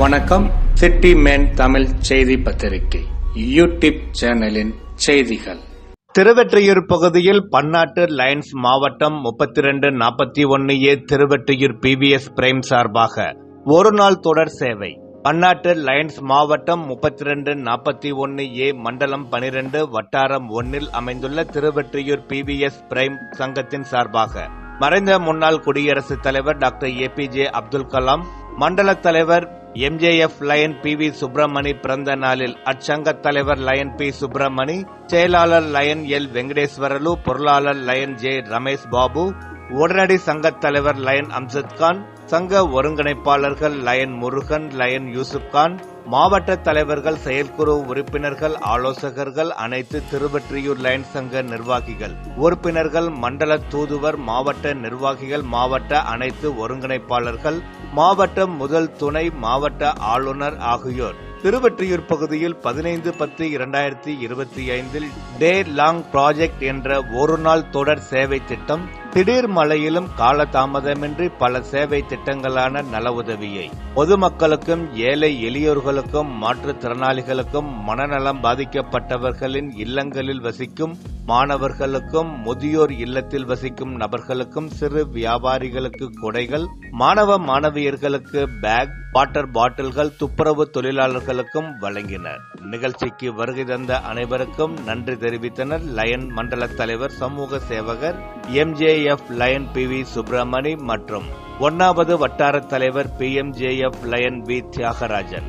வணக்கம். City man Tamil செய்தி பத்திரிகை யூடியூப் சேனலின் செய்திகள். திருவெற்றியூர் பகுதியில் பன்னாட்டு லயன்ஸ் மாவட்டம் முப்பத்தி ரெண்டு நாற்பத்தி ஒன்னு ஏ திருவெற்றியூர் பிவிஎஸ் பிரைம் சார்பாக ஒரு நாள் தொடர் சேவை. பன்னாட்டு லயன்ஸ் மாவட்டம் முப்பத்தி ரெண்டு நாற்பத்தி ஒன்னு ஏ மண்டலம் பனிரெண்டு வட்டாரம் ஒன்னில் அமைந்துள்ள திருவெற்றியூர் பிவிஎஸ் பிரைம் சங்கத்தின் சார்பாக மறைந்த முன்னாள் குடியரசுத் தலைவர் doctor A P J Abdul Kalam மண்டல தலைவர் MJF lion P V Subramani பிறந்த நாளில் அச்சங்க தலைவர் லயன் பி சுப்பிரமணி செயலாளர் லயன் எல் வெங்கடேஸ்வரலு பொருளாளர் லயன் ஜே ரமேஷ் பாபு உடனடி சங்கத் தலைவர் லயன் அம்சத்கான் சங்க ஒருங்கிணைப்பாளர்கள் லயன் முருகன் லயன் யூசுப்கான் மாவட்ட தலைவர்கள் செயற்குழு உறுப்பினர்கள் ஆலோசகர்கள் அனைத்து திருவெற்றியூர் லயன் சங்க நிர்வாகிகள் உறுப்பினர்கள் மண்டல தூதுவர் மாவட்ட நிர்வாகிகள் மாவட்ட அனைத்து ஒருங்கிணைப்பாளர்கள் மாவட்ட முதல் துணை மாவட்ட ஆளுநர் ஆகியோர். திருவெற்றியூர் பகுதியில் பதினைந்து பத்து இரண்டாயிரத்தி இருபத்தி ஐந்தில் டே லாங் ப்ராஜெக்ட் என்ற ஒரு நாள் தொடர் சேவை திட்டம் திடீர் மழையிலும் காலதாமதமின்றி பல சேவை திட்டங்களான நல உதவியை பொதுமக்களுக்கும் ஏழை எளியோர்களுக்கும் மாற்றுத்திறனாளிகளுக்கும் மனநலம் பாதிக்கப்பட்டவர்களின் இல்லங்களில் வசிக்கும் மாணவர்களுக்கும் முதியோர் இல்லத்தில் வசிக்கும் நபர்களுக்கும் சிறு வியாபாரிகளுக்கு கொடைகள் மாணவ மாணவியர்களுக்கு பேக் வாட்டர் பாட்டில்கள் துப்புரவு தொழிலாளர்கள் தொழிலாளர்களுக்கும் வழங்கினர். நிகழ்ச்சிக்கு வருகை தந்த அனைவருக்கும் நன்றி தெரிவித்தனர். லயன் மண்டல தலைவர் சமூக சேவகர் MJF lion P V Subramani மற்றும் ஒன்னாவது வட்டார தலைவர் P M J F lion V Thiagarajan.